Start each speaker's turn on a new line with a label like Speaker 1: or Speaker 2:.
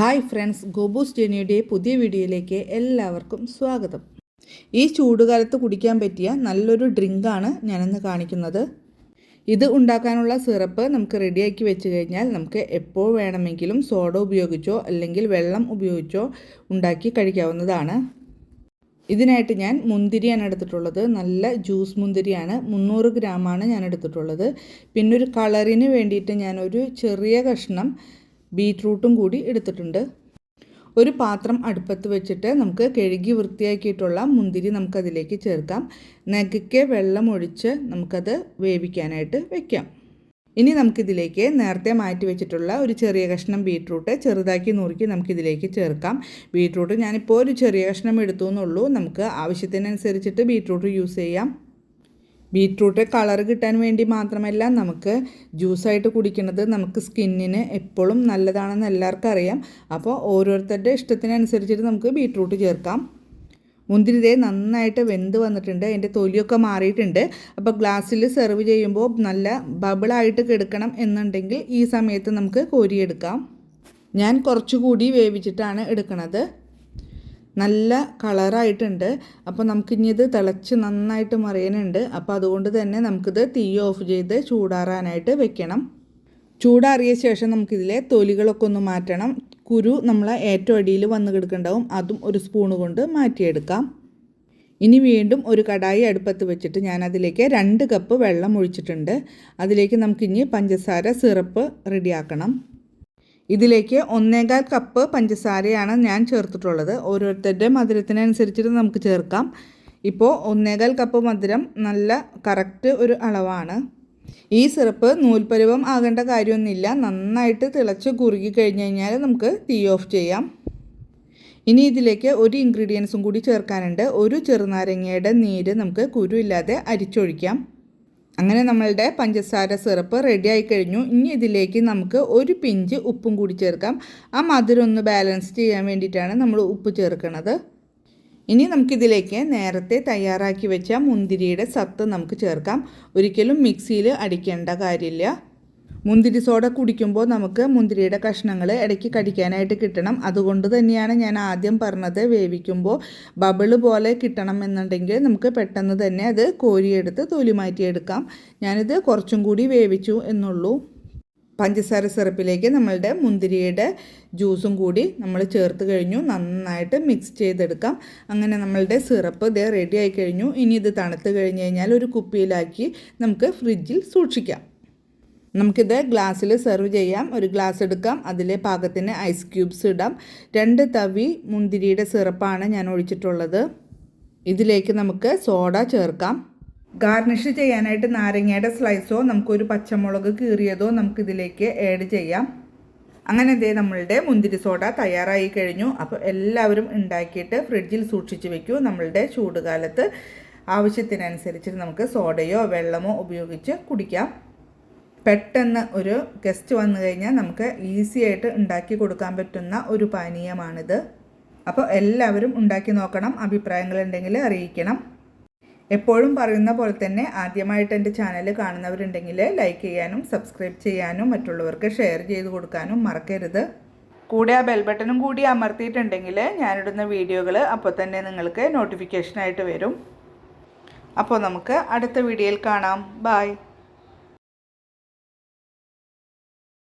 Speaker 1: Hi friends ഗോബൂസ് ജെനിയുടെ പുതിയ വീഡിയോയിലേക്ക് എല്ലാവർക്കും സ്വാഗതം. ഈ ചൂടുകാലത്ത് കുടിക്കാൻ പറ്റിയ നല്ലൊരു ഡ്രിങ്കാണ് ഞാനിന്ന് കാണിക്കുന്നത്. ഇത് ഉണ്ടാക്കാനുള്ള സിറപ്പ് നമുക്ക് റെഡിയാക്കി വെച്ച് കഴിഞ്ഞാൽ നമുക്ക് എപ്പോൾ വേണമെങ്കിലും സോഡ ഉപയോഗിച്ചോ അല്ലെങ്കിൽ വെള്ളം ഉപയോഗിച്ചോ ഉണ്ടാക്കി കഴിക്കാവുന്നതാണ്. ഇതിനായിട്ട് ഞാൻ മുന്തിരിയാണ് എടുത്തിട്ടുള്ളത്. നല്ല ജ്യൂസ് മുന്തിരിയാണ്. മുന്നൂറ് ഗ്രാമാണ് ഞാൻ എടുത്തിട്ടുള്ളത്. പിന്നെ ഒരു കളറിന് വേണ്ടിയിട്ട് ഞാനൊരു ചെറിയ കഷ്ണം ബീറ്റ്റൂട്ടും കൂടി എടുത്തിട്ടുണ്ട്. ഒരു പാത്രം അടുപ്പത്ത് വെച്ചിട്ട് നമുക്ക് കഴുകി വൃത്തിയാക്കിയിട്ടുള്ള മുന്തിരി നമുക്കതിലേക്ക് ചേർക്കാം. നഗയ്ക്ക് വെള്ളം ഒഴിച്ച് നമുക്കത് വേവിക്കാനായിട്ട് വെക്കാം. ഇനി നമുക്കിതിലേക്ക് നേരത്തെ മാറ്റി വെച്ചിട്ടുള്ള ഒരു ചെറിയ കഷ്ണം ബീട്രൂട്ട് ചെറുതാക്കി നുറുക്കി നമുക്കിതിലേക്ക് ചേർക്കാം. ബീട്രൂട്ട് ഞാനിപ്പോൾ ഒരു ചെറിയ കഷ്ണം എടുത്തു എന്നുള്ളൂ. നമുക്ക് ആവശ്യത്തിനനുസരിച്ചിട്ട് ബീട്രൂട്ട് യൂസ് ചെയ്യാം. ബീട്രൂട്ട് കളർ കിട്ടാൻ വേണ്ടി മാത്രമല്ല നമുക്ക് ജ്യൂസായിട്ട് കുടിക്കുന്നത് നമുക്ക് സ്കിന്നിന് എപ്പോഴും നല്ലതാണെന്ന് എല്ലാവർക്കും അറിയാം. അപ്പോൾ ഓരോരുത്തരുടെ ഇഷ്ടത്തിനനുസരിച്ചിട്ട് നമുക്ക് ബീറ്റ്റൂട്ട് ചേർക്കാം. മുന്തിരി ദേ നന്നായിട്ട് വെന്ത് വന്നിട്ടുണ്ട്. അതിന്റെ തൊലിയൊക്കെ മാറിയിട്ടുണ്ട്. അപ്പോൾ ഗ്ലാസ്സിൽ സെർവ് ചെയ്യുമ്പോൾ നല്ല ബബിളായിട്ട് കിടക്കണം എന്നുണ്ടെങ്കിൽ ഈ സമയത്ത് നമുക്ക് കോരിയെടുക്കാം. ഞാൻ കുറച്ചുകൂടി വേവിച്ചിട്ടാണ് എടുക്കുന്നത് നല്ല കളറായിട്ടുണ്ട്. അപ്പോൾ നമുക്കിനി ഇത് തിളച്ച് നന്നായിട്ട് മറിയാനുണ്ട് അപ്പോൾ അതുകൊണ്ട് തന്നെ നമുക്കിത് തീ ഓഫ് ചെയ്ത് ചൂടാറാനായിട്ട് വെക്കണം. ചൂടാറിയ ശേഷം നമുക്കിതിലെ തൊലികളൊക്കെ ഒന്ന് മാറ്റണം. കുരു നമ്മൾ ഏറ്റവും അടിയിൽ വന്ന് കിടക്കുന്നുണ്ടാവും. അതും ഒരു സ്പൂൺ കൊണ്ട് മാറ്റിയെടുക്കാം. ഇനി വീണ്ടും ഒരു കടായി അടുപ്പത്ത് വെച്ചിട്ട് ഞാൻ അതിലേക്ക് രണ്ട് കപ്പ് വെള്ളം ഒഴിച്ചിട്ടുണ്ട്. അതിലേക്ക് നമുക്കിനി പഞ്ചസാര സിറപ്പ് റെഡിയാക്കണം. ഇതിലേക്ക് ഒന്നേകാൽ കപ്പ് പഞ്ചസാരയാണ് ഞാൻ ചേർത്തിട്ടുള്ളത്. ഓരോരുത്തരുടെ മധുരത്തിനനുസരിച്ചിട്ട് നമുക്ക് ചേർക്കാം. ഇപ്പോൾ ഒന്നേകാൽ കപ്പ് മധുരം നല്ല കറക്റ്റ് ഒരു അളവാണ്. ഈ സിറപ്പ് നൂൽപ്പരുവം ആകേണ്ട കാര്യമൊന്നുമില്ല. നന്നായിട്ട് തിളച്ച് കുറുകി കഴിഞ്ഞ് കഴിഞ്ഞാൽ നമുക്ക് തീ ഓഫ് ചെയ്യാം. ഇനി ഇതിലേക്ക് ഒരു ഇൻഗ്രീഡിയൻസും കൂടി ചേർക്കാനുണ്ട്. ഒരു ചെറുനാരങ്ങയുടെ നീര് നമുക്ക് കുരു ഇല്ലാതെ അരിച്ചൊഴിക്കാം. അങ്ങനെ നമ്മളുടെ പഞ്ചസാര സിറപ്പ് റെഡി ആയി കഴിഞ്ഞു. ഇനി ഇതിലേക്ക് നമുക്ക് ഒരു പിഞ്ച് ഉപ്പും കൂടി ചേർക്കാം. ആ മധുരം ഒന്ന് ബാലൻസ് ചെയ്യാൻ വേണ്ടിയിട്ടാണ് നമ്മൾ ഉപ്പ് ചേർക്കുന്നത്. ഇനി നമുക്കിതിലേക്ക് നേരത്തെ തയ്യാറാക്കി വെച്ച മുന്തിരിയുടെ സത്ത് നമുക്ക് ചേർക്കാം. ഒരിക്കലും മിക്സിയിൽ അടിക്കേണ്ട കാര്യമില്ല. മുന്തിരി സോഡ കുടിക്കുമ്പോൾ നമുക്ക് മുന്തിരിയുടെ കഷ്ണങ്ങൾ ഇടയ്ക്ക് കടിക്കാനായിട്ട് കിട്ടണം. അതുകൊണ്ട് തന്നെയാണ് ഞാൻ ആദ്യം പറഞ്ഞത് വേവിക്കുമ്പോൾ ബബിൾ പോലെ കിട്ടണം എന്നുണ്ടെങ്കിൽ നമുക്ക് പെട്ടെന്ന് തന്നെ അത് കോരിയെടുത്ത് തൊലി മാറ്റിയെടുക്കാം. ഞാനിത് കുറച്ചും കൂടി വേവിച്ചു എന്നുള്ളൂ. പഞ്ചസാര സിറപ്പിലേക്ക് നമ്മളുടെ മുന്തിരിയുടെ ജ്യൂസും കൂടി നമ്മൾ ചേർത്ത് കഴിഞ്ഞു. നന്നായിട്ട് മിക്സ് ചെയ്തെടുക്കാം. അങ്ങനെ നമ്മളുടെ സിറപ്പ് ഇതേ റെഡി ആയി കഴിഞ്ഞു. ഇനി ഇത് തണുത്ത് കഴിഞ്ഞ് കഴിഞ്ഞാൽ ഒരു കുപ്പിയിലാക്കി നമുക്ക് ഫ്രിഡ്ജിൽ സൂക്ഷിക്കാം. നമുക്കിത് ഗ്ലാസ്സിൽ സെർവ് ചെയ്യാം. ഒരു ഗ്ലാസ് എടുക്കാം. അതിലെ പാകത്തിന് ഐസ് ക്യൂബ്സ് ഇടാം. രണ്ട് തവി മുന്തിരിയുടെ സിറപ്പാണ് ഞാൻ ഒഴിച്ചിട്ടുള്ളത്. ഇതിലേക്ക് നമുക്ക് സോഡ ചേർക്കാം. ഗാർണിഷ് ചെയ്യാനായിട്ട് നാരങ്ങയുടെ സ്ലൈസോ നമുക്കൊരു പച്ചമുളക് കീറിയതോ നമുക്കിതിലേക്ക് ആഡ് ചെയ്യാം. അങ്ങനെ ഇതേ നമ്മളുടെ മുന്തിരി സോഡ തയ്യാറായി കഴിഞ്ഞു. അപ്പോൾ എല്ലാവരും ഉണ്ടാക്കിയിട്ട് ഫ്രിഡ്ജിൽ സൂക്ഷിച്ച് വെക്കൂ. നമ്മളുടെ ചൂടുകാലത്ത് ആവശ്യത്തിനനുസരിച്ച് നമുക്ക് സോഡയോ വെള്ളമോ ഉപയോഗിച്ച് കുടിക്കാം. പെട്ടെന്ന് ഒരു ഗസ്റ്റ് വന്നു കഴിഞ്ഞാൽ നമുക്ക് ഈസി ആയിട്ട് ഉണ്ടാക്കി കൊടുക്കാൻ പറ്റുന്ന ഒരു പാനീയമാണിത്. അപ്പോൾ എല്ലാവരും ഉണ്ടാക്കി നോക്കണം അഭിപ്രായങ്ങളുണ്ടെങ്കിൽ അറിയിക്കണം. എപ്പോഴും പറയുന്ന പോലെ തന്നെ ആദ്യമായിട്ട് എന്റെ ചാനൽ കാണുന്നവരുണ്ടെങ്കിൽ ലൈക്ക് ചെയ്യാനും സബ്സ്ക്രൈബ് ചെയ്യാനും മറ്റുള്ളവർക്ക് ഷെയർ ചെയ്ത് കൊടുക്കാനും മറക്കരുത്. കൂടെ ആ ബെൽ ബട്ടണും കൂടി അമർത്തിയിട്ടുണ്ടെങ്കിൽ ഞാനിടുന്ന വീഡിയോകൾ അപ്പോൾ തന്നെ നിങ്ങൾക്ക് നോട്ടിഫിക്കേഷനായിട്ട് വരും. അപ്പോൾ നമുക്ക് അടുത്ത വീഡിയോയിൽ കാണാം. ബായ്